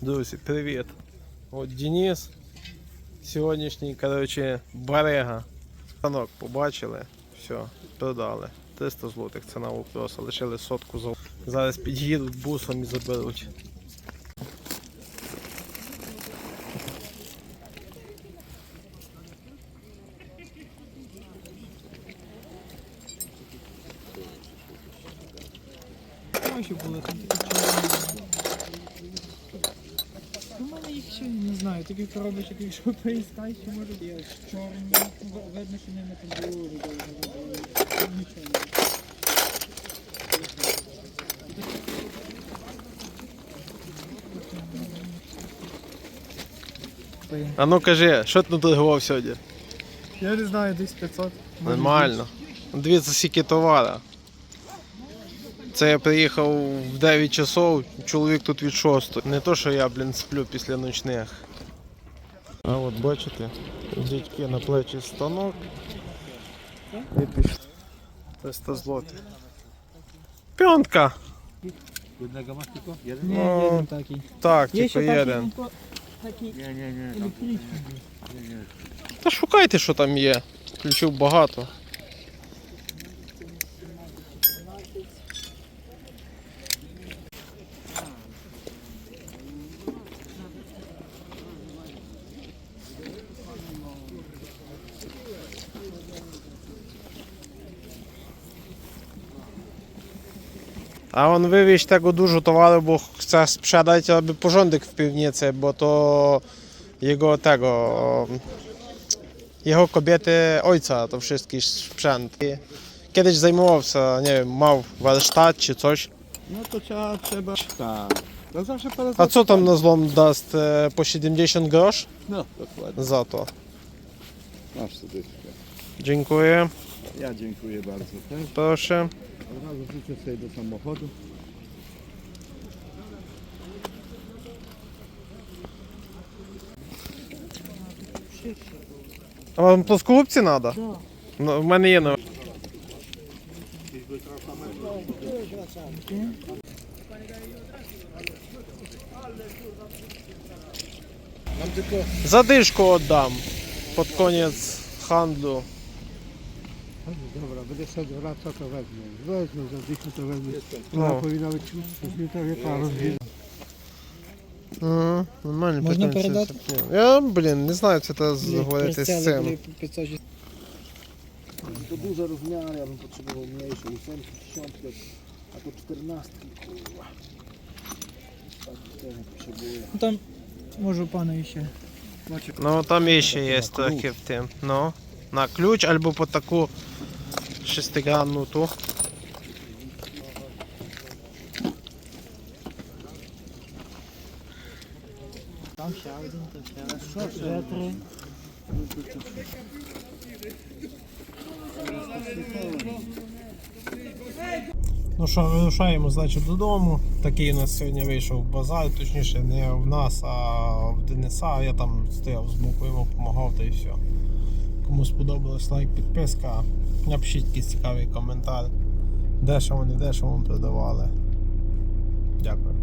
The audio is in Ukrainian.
Друзі, привіт. От Денис. Сьогоднішній, коротше, барега. Станок побачили. Все, продали. 300 злотих ціна вопроса. Лишили сотку за. Зараз під'їдуть бусом і заберуть. Наші були там чорні. У мене їх ще не знаю, такі коробочок, якщо поїскати, що може є чорні. Видно, що там дуже. Нічого не. А ну кажи, що ти наторгував сьогодні? Я не знаю, десь 500. може, Нормально. Дивіться, скільки товара. Це я приїхав в 9 часов, чоловік тут від 6. Не то, що я, блін, сплю після ночних. А от бачите, дядьки на плечі станок. І пішли. 300 злотих. П'янка! Jednego masz tylko? Jeden? Ну, такий. Так, тільки типу jeden. Nie, nie, nie. Tam, електричний. nie, nie. Та шукайте, що там є. Ключів багато. A on wywieźć tego dużo towaru, bo chce sprzedać, aby porządek w piwnicy, bo to jego tego jego kobiety ojca to wszystki sprzęt. Kiedyś zajmował się, nie wiem, mał warsztat czy coś. No to trzeba, trzeba. Tak. To zawsze parę A co tam na złom daст e, po 70 grosz No, dokładnie. za to? Masz sobie. Dziękuję, Ja dziękuję bardzo też. proszę. Od razu wrzucę sobie do samochodu. А вам плоскогубці треба? Ну, в мене є. ну. Mam tylko. Задишку віддам під кінець handlu. Dobra, będę szedł wracał, to wezmę. Wezmę za dychę, to wezmę. No. Ona powinna być zmietowie parą. Ага, нормально. Можна прикольно, передати? це таке. Я, блін, не знаю, це треба говорити з цим. To duże rozmiary, ja bym potrzebował mniejsze. Ósemki, dziesiątki, a to czternastki. kurwa. Tak, też potrzebuję. Ну там, може, у пана ще. Ну там ще є трохи в тим. Ну, на ключ або по таку шестигранну ту. Там ще один, то ще Вже три. Ну що, вирушаємо, значить, додому. Такий у нас сьогодні вийшов базар, точніше, не в нас, а в Дениса. Я там стояв з боку, йому допомагав та і все. Кому сподобалось лайк, підписка. Напишіть якийсь цікавий коментар. Дешево, не дешево продавали. Дякую.